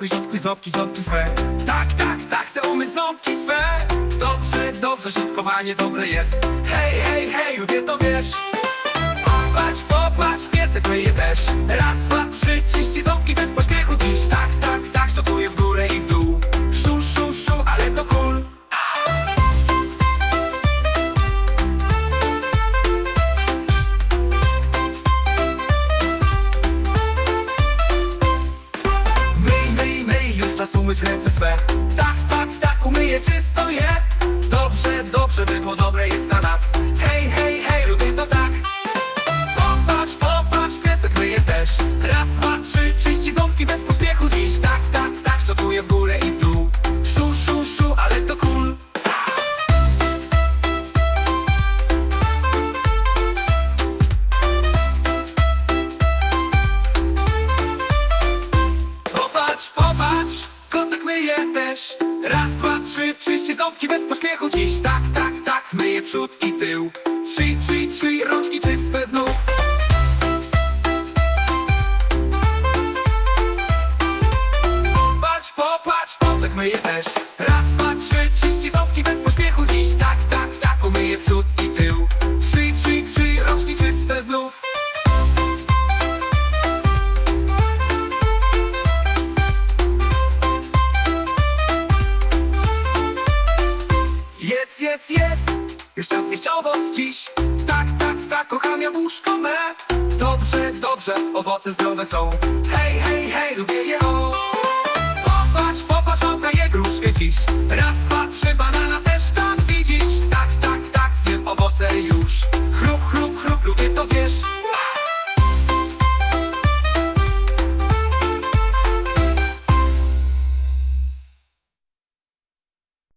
spójrz, odkryj ząbki, ząbki swe. Tak, tak, tak, chcę umyć ząbki swe. Dobrze, dobrze, środkowanie dobre jest. Hej, hej, hej, lubię to wiesz. Popatrz, popatrz, piesek myje też Raz, dwa, umyć ręce swe Tak, tak, tak, umyję czysto je dwa, trzy, czyści ząbki bez pośpiechu. Dziś Tak, tak, tak, myje przód i tył. Trzy, trzy, trzy, rączki czyste znów. Popatrz, popatrz, kotek myje też Jedz, jedz, już czas jeść owoc dziś. Tak, tak, tak, kocham jabłuszko me. Dobrze, dobrze, owoce zdrowe są. Hej, hej, hej, lubię je o. Popatrz, popatrz, małka je gruszkę dziś